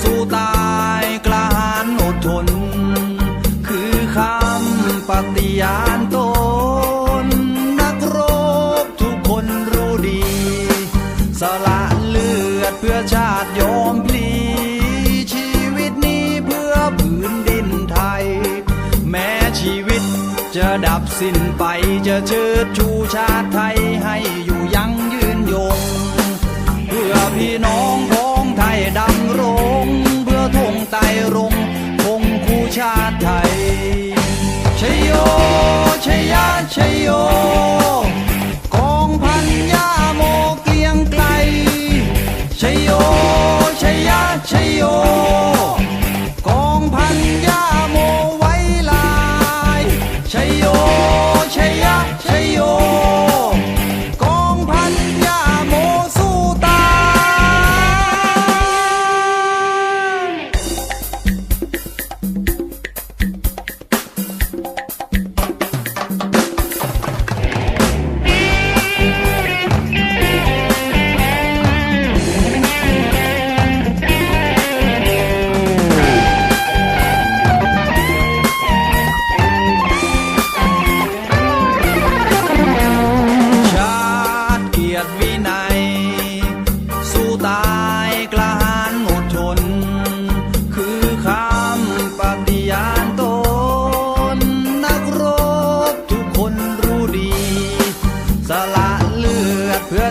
สู้ตายกล้าหาญอดทน คือคำปฏิญาณตน นักรบทุกคนรู้ดี สละเลือดเพื่อชาติยอมพลีชีวิตนี้เพื่อผืนดินไทย แม้ชีวิตจะดับสิ้นไปจะเชิดชูชาติไทยให้อยู่ยั่งยืนยง เพื่อพี่น้อง พ้อ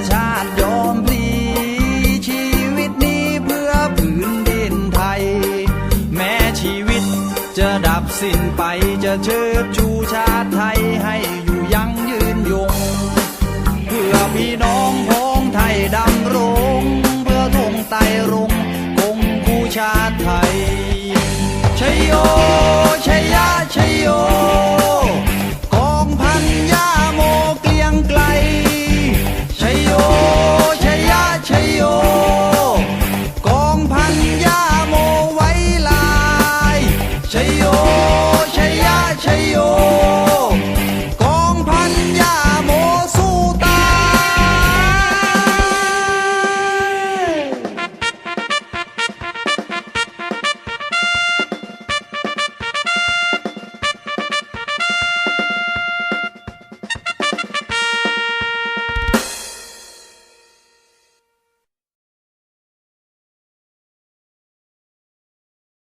ชาติยอมพลีชีวิตนี้เพื่อผืนดินไทย แม้ชีวิตจะดับสิ้นไปจะเชิดชูชาติไทยให้อยู่ยังยืนยง เพื่อพี่น้องพ้องไทยดำรง เพื่อธงไตรรงคงคู่ชาติไทยชยโยชยะชยโย 谁有？